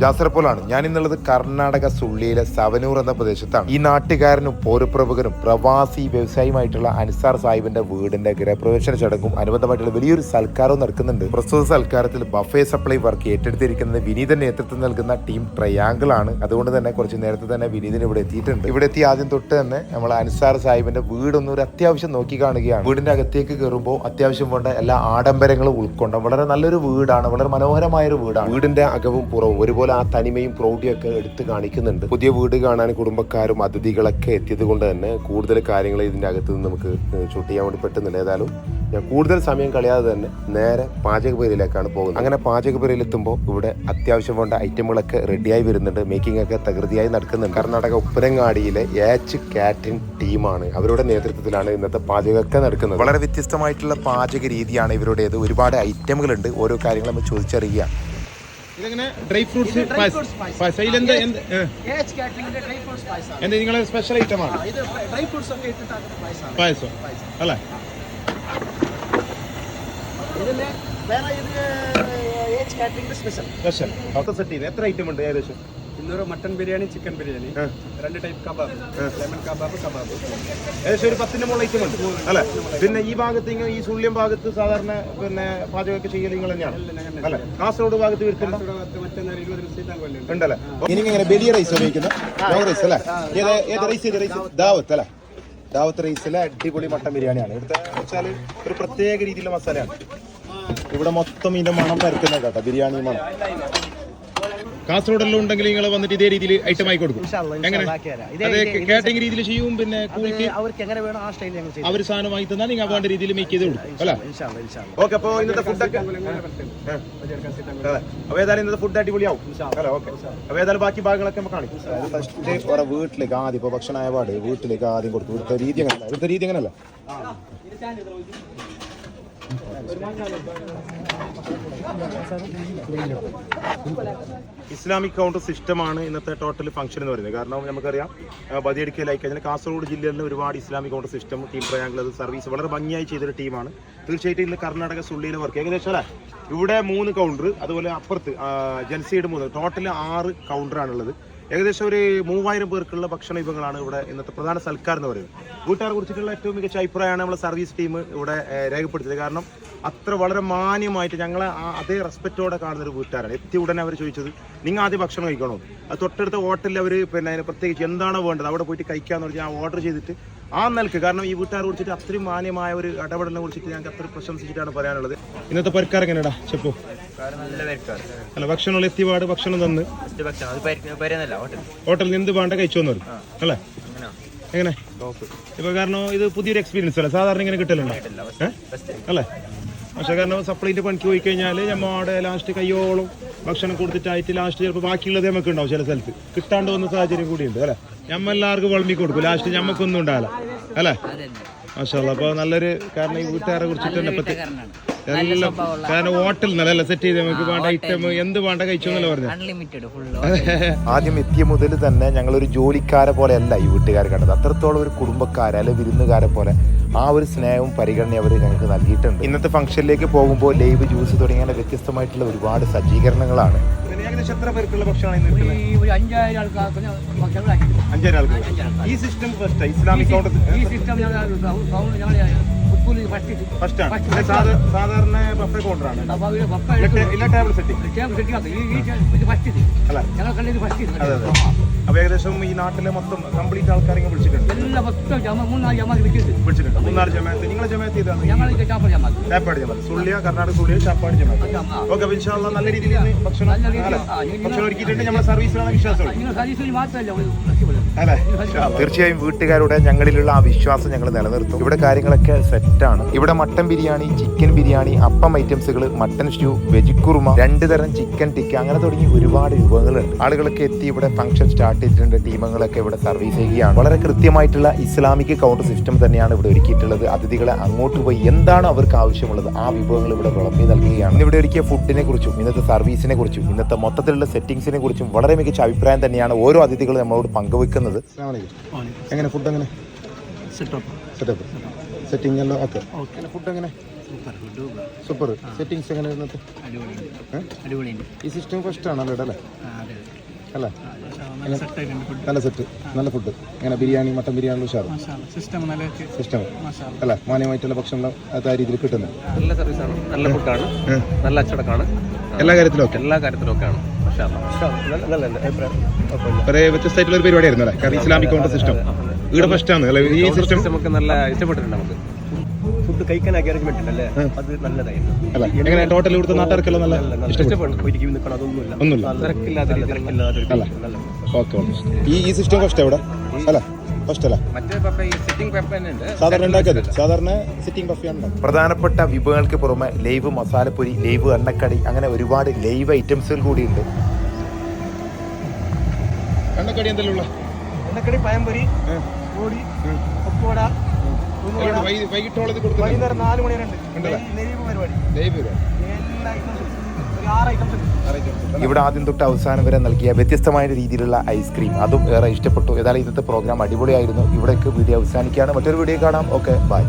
ജാസർ പോലാണ് ഞാൻ ഇന്നുള്ളത് കർണാടക സുള്ളിയിലെ സവനൂർ എന്ന പ്രദേശത്താണ്. ഈ നാട്ടുകാരനും പൗരപ്രമുഖനും പ്രവാസി വ്യവസായിയുമായിട്ടുള്ള അൻസാർ സാഹിബിന്റെ വീടിന്റെ ഗൃഹപ്രവേശന ചടങ്ങും അനുബന്ധമായിട്ടുള്ള വലിയൊരു സൽക്കാരവും നടക്കുന്നുണ്ട്. പ്രസ്തുത സൽക്കാരത്തിൽ ബഫേ സപ്ലൈ വർക്ക് ഏറ്റെടുത്തിരിക്കുന്നത് വിനീത നേതൃത്വം നൽകുന്ന ടീം ട്രയാങ്കിൾ ആണ്. അതുകൊണ്ട് തന്നെ കുറച്ച് നേരത്തെ തന്നെ വിനീതൻ ഇവിടെ എത്തിയിട്ടുണ്ട്. ഇവിടെ എത്തി ആദ്യം തൊട്ട് തന്നെ നമ്മൾ അൻസാർ സാഹിബിന്റെ വീടൊന്നും ഒരു അത്യാവശ്യം നോക്കി കാണുകയാണ്. വീടിന്റെ അകത്തേക്ക് കയറുമ്പോൾ അത്യാവശ്യം വേണ്ട എല്ലാ ആഡംബരങ്ങളും ഉൾക്കൊണ്ട വളരെ നല്ലൊരു വീടാണ്. വളരെ മനോഹരമായ ഒരു വീടാണ്. വീടിന്റെ അകവും പുറവും ഒരുപോലെ ആ തനിമയും പ്രൗഢിയും ഒക്കെ എടുത്ത് കാണിക്കുന്നുണ്ട്. പുതിയ വീട് കാണാൻ കുടുംബക്കാരും അതിഥികളൊക്കെ എത്തിയത് കൊണ്ട് തന്നെ കൂടുതൽ കാര്യങ്ങൾ ഇതിന്റെ അകത്ത് നിന്ന് നമുക്ക് ഷൂട്ട് ചെയ്യാൻ വേണ്ടി പറ്റുന്നില്ല. ഏതായാലും ഞാൻ കൂടുതൽ സമയം കളയാതെ തന്നെ നേരെ പാചകപ്പുരയിലേക്കാണ് പോകുന്നത്. അങ്ങനെ പാചകപുരയിലെത്തുമ്പോൾ ഇവിടെ അത്യാവശ്യം വേണ്ട ഐറ്റമുകളൊക്കെ റെഡിയായി വരുന്നുണ്ട്. മേക്കിംഗ് ഒക്കെ തകൃതിയായി നടക്കുന്നുണ്ട്. കർണാടക ഉപ്പരങ്ങാടിയിലെ ഏച്ച് കാറ്ററിംഗ് ടീമാണ് അവരുടെ നേതൃത്വത്തിലാണ് ഇന്നത്തെ പാചകമൊക്കെ നടക്കുന്നത്. വളരെ വ്യത്യസ്തമായിട്ടുള്ള പാചക രീതിയാണ് ഇവരുടേത്. ഒരുപാട് ഐറ്റമുകളുണ്ട്. ഓരോ കാര്യങ്ങളും നമ്മൾ ചോദിച്ചറിയുക. ഇതെങ്ങനെ? ഡ്രൈ ഫ്രൂട്ട്സ് പായസം ഇതിലെന്ത് എന്ത്? ഏ, ഡ്രൈ ഫ്രൂട്ട്സ് പായസം എന്ത് നിങ്ങളെ സ്പെഷ്യൽ ഐറ്റമാണ് പായസം അല്ലേ? സ്പെഷ്യൽ എത്ര ഐറ്റം ഉണ്ട് ഏകദേശം? ഇന്നൊരു മട്ടൺ ബിരിയാണി ചിക്കൻ ബിരിയാണി. രണ്ട് type kebab. Lemon kebab kebab. ഏകദേശം ഒരു പത്തിന്റെ മുകളിൽ അല്ലെ? പിന്നെ ഈ ഭാഗത്ത് ഈ സുള്യം ഭാഗത്ത് സാധാരണ പിന്നെ പാചകമൊക്കെ ചെയ്യൽ നിങ്ങൾ തന്നെയാണ്? അല്ലെ? കാസർഗോഡ് ഭാഗത്ത് ഉണ്ടല്ലേ? എനിക്ക് ഇങ്ങനെ ബെലിയ റൈസ് ഉപയോഗിക്കുന്നത് റൈസ് അല്ലേ? ഏത് ഏത് റൈസ് ഏത് ദാവത്ത് അല്ലേ? ദാവത്ത് റൈസിലെ അടിപൊളി മട്ടൻ ബിരിയാണിയാണ്. ഇവിടുത്തെ വെച്ചാൽ ഒരു പ്രത്യേക രീതിയിലുള്ള മസാലയാണ്. ഇവിടെ മൊത്തം ഇതിന്റെ മണം പരക്കുന്നത് കേട്ടോ. ബിരിയാണി മണം കാസർഗോഡെല്ലാം ഉണ്ടെങ്കിൽ നിങ്ങൾ വന്നിട്ട് ഇതേ രീതിയിൽ ഐറ്റം ആയി കൊടുക്കും. എങ്ങനെ? അതെ രീതിയിൽ കാറ്ററിംഗ് രീതിയിൽ ചെയ്യും പിന്നെ കൂലിക്ക് അവർക്ക് എങ്ങനെ വേണം ആ സ്റ്റൈൽ ഞങ്ങൾ ചെയ്യും അവർ സാധനം വാങ്ങി തന്നാൽ നിങ്ങൾ വേണ്ട രീതിയിൽ മേക്ക് ചെയ്ത് കൊടുക്കും അല്ലേ? ഓക്കെ അപ്പോൾ ഇന്നത്തെ ഫുഡൊക്കെ അപ്പോൾ ഏതായാലും ഇന്നത്തെ ഫുഡ് അടിപൊളിയാവും. അല്ലേ? ഓക്കെ അപ്പോൾ ഏതായാലും ബാക്കി ഭാഗങ്ങളൊക്കെ നമുക്ക് കാണിക്കും. ഫസ്റ്റ് ഓരോ വീട്ടിലേക്ക് ആദ്യം ഇപ്പോൾ ഭക്ഷണമായ പാട് വീട്ടിലേക്ക് ആദ്യം കൊടുക്കും. ഇവിടുത്തെ രീതി അങ്ങനല്ല ഇവിടുത്തെ രീതി അങ്ങനല്ല ഇസ്ലാമിക് കൗണ്ടർ സിസ്റ്റമാണ് ഇന്നത്തെ ടോട്ടൽ ഫംഗ്ഷൻ എന്ന് പറയുന്നത്. കാരണം നമുക്കറിയാം വതിയടിക്കലായി കഴിഞ്ഞാൽ കാസർഗോഡ് ജില്ലയിൽ ഒരുപാട് Islamic counter system team triangle അത് സർവീസ് വളരെ ഭംഗിയായി ചെയ്തൊരു ടീമാണ് തീർച്ചയായിട്ടും ഇന്ന് കർണാടക സുള്ളിയിൽ വർക്ക് ഏകദേശം അല്ലേ? ഇവിടെ മൂന്ന് കൗണ്ടർ അതുപോലെ അപ്പുറത്ത് ജൻസിയുടെ മൂന്ന്. ടോട്ടൽ ആറ് കൗണ്ടറാണുള്ളത് ഏകദേശം ഒരു മൂവായിരം പേർക്കുള്ള ഭക്ഷണ വിഭവങ്ങളാണ് ഇവിടെ ഇന്നത്തെ പ്രധാന സൽക്കാരം എന്ന് പറയുന്നത്. വീട്ടുകാരെ കുറിച്ചിട്ടുള്ള ഏറ്റവും മികച്ച അഭിപ്രായമാണ് നമ്മളെ സർവീസ് ടീം ഇവിടെ രേഖപ്പെടുത്തിയത്. കാരണം അത്ര വളരെ മാന്യമായിട്ട് ഞങ്ങളെ അതേ റെസ്പെക്റ്റോടെ കാണുന്ന ഒരു വീട്ടുകാരാണ്. എത്തി ഉടനെ അവർ ചോദിച്ചത് നിങ്ങൾ ആദ്യം ഭക്ഷണം കഴിക്കണോ? അത് തൊട്ടടുത്ത ഹോട്ടലിൽ അവർ പിന്നെ അതിന് പ്രത്യേകിച്ച് എന്താണോ വേണ്ടത്? അവിടെ പോയിട്ട് കഴിക്കാന്ന് പറഞ്ഞാൽ ഓർഡർ ചെയ്തിട്ട് ആ നിലയ്ക്ക്. കാരണം ഈ വീട്ടുകാരെ കുറിച്ചിട്ട് അത്രയും മാന്യമായ ഒരു ഇടപെടലിനെ കുറിച്ചിട്ട് ഞങ്ങൾക്ക് അത്ര പ്രശംസിച്ചിട്ടാണ് പറയാനുള്ളത്. ഇന്നത്തെ പരിക്കാർ എങ്ങനെയാടാ ചെപ്പോ? നല്ല പേർക്കാണ് അല്ല ഭക്ഷണം എത്തിപാട് ഭക്ഷണം തന്ന്. ഹോട്ടലിൽ. നിന്ന് എന്ത് വേണ്ട കഴിച്ചു വന്നു അല്ലേ? എങ്ങനെ? ഇപ്പൊ കാരണം ഇത് പുതിയൊരു എക്സ്പീരിയൻസ് അല്ലേ? സാധാരണ ഇങ്ങനെ കിട്ടലുണ്ടോ? അല്ലേ? പക്ഷെ കാരണം സപ്ലൈന്റെ പണിക്ക് പോയി കഴിഞ്ഞാൽ ഞമ്മടെ ലാസ്റ്റ് കയ്യോളം ഭക്ഷണം കൊടുത്തിട്ടായിട്ട് ലാസ്റ്റ് ചിലപ്പോൾ ബാക്കിയുള്ളത് നമുക്ക് ഉണ്ടാവും ചില സ്ഥലത്ത്. കിട്ടാണ്ട് വന്ന സാഹചര്യം കൂടിയുണ്ട് അല്ലേ? നമ്മ എല്ലാവർക്കും വളമി കൊടുക്കും. ലാസ്റ്റ് നമുക്കൊന്നും ഉണ്ടാവില്ല അല്ലേ? മാഷാ അപ്പോൾ നല്ലൊരു കാരണം ഈ വീട്ടുകാരെ കുറിച്ചിട്ട് തന്നെ പറ്റി. എല്ലാം കാരണം ഹോട്ടൽ നല്ല സെറ്റ് ചെയ്ത് നമുക്ക് വേണ്ട ഐറ്റം എന്ത് വേണ്ട കഴിച്ചു എന്നല്ല പറഞ്ഞു? അൺലിമിറ്റഡ് ഫുൾ ആദ്യം എത്തിയ മുതൽ തന്നെ ഞങ്ങൾ ഒരു ജോലിക്കാരെ പോലെയല്ല ഈ വീട്ടുകാർ കണ്ടത്. അത്രത്തോളം ഒരു കുടുംബക്കാരെ അല്ലെ വിരുന്നുകാരെ പോലെ ആ ഒരു സ്നേഹവും പരിഗണനയും അവർ ഞങ്ങൾക്ക് നൽകിയിട്ടുണ്ട്. ഇന്നത്തെ ഫംഗ്ഷനിലേക്ക് പോകുമ്പോൾ ലൈവ് ജ്യൂസ് തുടങ്ങിയ വ്യത്യസ്തമായിട്ടുള്ള ഒരുപാട് സജ്ജീകരണങ്ങളാണ്. ഏകദേശം എത്ര പേർക്കുള്ള ഭക്ഷണമാണ് ഇന്ന് ഈ ഒരു അഞ്ചായിരം ആൾക്കാർക്ക് ഭക്ഷണം ആൾക്കാർ. ഈ സിസ്റ്റം ഫസ്റ്റ് ഇസ്ലാമിക് ഈ സിസ്റ്റം ഞങ്ങൾ ഞങ്ങൾ സാധാരണ ബഫേ കൗണ്ടർ ആണ്. അപ്പോൾ ഇവിടെ പപ്പ ഇല്ല ടേബിൾ സെറ്റിംഗ് സെറ്റ് അപ്പൊ ഏകദേശം ഈ നാട്ടിലെ മൊത്തം കംപ്ലീറ്റ് ആൾക്കാരെ വിളിച്ചിട്ടുണ്ട്. ജമ മൂന്നാർ ജമാഅത്ത്. നിങ്ങളെ ജമാഅത്ത് ചെയ്താണ് ഞങ്ങൾ ചാപ്പ ജമാക്ക് ചാപ്പാട് ജമാഅത്ത്. സുള്ളിയ കർണാടക സുള്ളിയ ചാപ്പാട് ജമാഅത്ത്. ഓക്കെ ഇൻഷാല്ല നല്ല രീതിയിൽ ഭക്ഷണം ഒരുക്കിയിട്ടുണ്ട്. സർവീസിലാണ് വിശ്വാസം. തീർച്ചയായും വീട്ടുകാരുടെ ഞങ്ങളിലുള്ള ആ വിശ്വാസം ഞങ്ങൾ നിലനിർത്തും. ഇവിടെ കാര്യങ്ങളൊക്കെ സെറ്റാണ് ഇവിടെ മട്ടൻ ബിരിയാണി ചിക്കൻ ബിരിയാണി അപ്പം ഐറ്റംസുകൾ മട്ടൻ സ്റ്റൂ വെജ് കുറുമ രണ്ട് തരം ചിക്കൻ ടിക്ക അങ്ങനെ തുടങ്ങി ഒരുപാട് വിഭവങ്ങളുണ്ട്. ആളുകളൊക്കെ എത്തി ഇവിടെ ഫംഗ്ഷൻ സ്റ്റാർട്ട് ചെയ്തിട്ടുണ്ട്. ടീമുകളൊക്കെ ഇവിടെ സർവീസ് ചെയ്യുകയാണ്. വളരെ കൃത്യമായിട്ടുള്ള ഇസ്ലാമിക് കൗണ്ടർ സിസ്റ്റം തന്നെയാണ് ഇവിടെ ഒരുക്കിയിട്ടുള്ളത്. അതിഥികളെ അങ്ങോട്ട് പോയി എന്താണ് അവർക്ക് ആവശ്യമുള്ളത്? ആ വിഭവങ്ങൾ ഇവിടെ വിളമ്പി നൽകുകയാണ്. ഇന്ന് ഇവിടെ ഒരുക്കിയ ഫുഡിനെ കുറിച്ചും ഇന്നത്തെ സർവീസിനെ കുറിച്ചും ഇന്നത്തെ മൊത്തത്തിലുള്ള സെറ്റിംഗ്സിനെ കുറിച്ചും വളരെ മികച്ച അഭിപ്രായം തന്നെയാണ് ഓരോ അതിഥികളും നമ്മളോട് പങ്കുവെക്കുന്നത്. അസ്സലാമു അലൈക്കും. എങ്ങനെ ഫുഡ് എങ്ങനെ? സെറ്റപ്പ്. സെറ്റപ്പ് സെറ്റിംഗ് എല്ലാം ഓക്കെ. ഫുഡ് എങ്ങനെ? സൂപ്പർ സെറ്റിംഗ്സ് എങ്ങനെ വരുന്നത്? ഈ സിസ്റ്റം ഫസ്റ്റ് ആണല്ലോ ഇവിടെ അല്ലേ? അല്ലേ? നല്ല സെറ്റ് നല്ല ഫുഡ് ഇങ്ങനെ ബിരിയാണി മട്ടൻ ബിരിയാണി ഉഷാറ്? സിസ്റ്റം അല്ല? മാന്യമായിട്ടുള്ള ഭക്ഷണം ആ രീതിയിൽ കിട്ടുന്നു നല്ല സർവീസ് ആണ്. നല്ല ഫുഡാണ് നല്ല അച്ചടക്കമാണ് എല്ലാ കാര്യത്തിലും എല്ലാ കാര്യത്തിലും ഒക്കെയാണ് ഒരേ വ്യത്യസ്തമായിട്ടുള്ള ഒരു പരിപാടിയായിരുന്നു അല്ലേ? കാരണം ഇസ്ലാമിക് കൗണ്ടർ സിസ്റ്റം ഇവിടെ ഫസ്റ്റ് ആണ് അല്ലേ? ഈ സിസ്റ്റം നമുക്ക് നല്ല ഇഷ്ടപ്പെട്ടിട്ടുണ്ട് നമുക്ക്. ഫുഡ് കഴിക്കാൻ അറേഞ്ച്മെന്റ് ഉണ്ടല്ലേ അത് നല്ലതായിരുന്നു അല്ല എങ്ങനെ ടോട്ടൽ ഇവിടുത്തെ നാട്ടുകാർക്കെല്ലാം നല്ല ഇഷ്ടപ്പെട്ടു? നിൽക്കണം അതൊന്നുമില്ല. ഒന്നുമില്ല. ഈ ഈ സിസ്റ്റം ഫസ്റ്റ് എവിടെ? അല്ല ഫസ്റ്റ് അല്ല. മറ്റേ ഈ സിറ്റിംഗ് പെപ്പ തന്നെ ഉണ്ട്. സാധാരണ സാധാരണ സിറ്റിംഗ് ബഫയാണ് പ്രധാനപ്പെട്ട വിഭവങ്ങൾക്ക് പുറമെ ലൈവ് മസാലപ്പൊരി ലൈവ് എണ്ണക്കടി അങ്ങനെ ഒരുപാട് ലൈവ് ഐറ്റംസുകൾ കൂടിയുണ്ട്. എണ്ണക്കടി എന്തെല്ലാം ഉള്ള? എണ്ണക്കടി പഴംപൊരി ബോഡി ഒപ്പുവട വൈകിട്ടോളത് വൈകുന്നേരം നാല് മണി വരെ ഉണ്ട് ഉണ്ടല്ലേ? പരിപാടി. എല്ലാ ഐറ്റംസും ഒരു ആറ് ഐറ്റംസ് ഉണ്ട്. ഇവിടെ ആദ്യം തൊട്ട് അവസാനം വരെ നൽകിയ വ്യത്യസ്തമായ രീതിയിലുള്ള ഐസ്ക്രീം അതും ഏറെ ഇഷ്ടപ്പെട്ടു. ഏതായാലും ഇന്നത്തെ പ്രോഗ്രാം അടിപൊളിയായിരുന്നു. ഇവിടേക്ക് വീഡിയോ അവസാനിക്കുകയാണ്. മറ്റൊരു വീഡിയോ കാണാം. Okay bye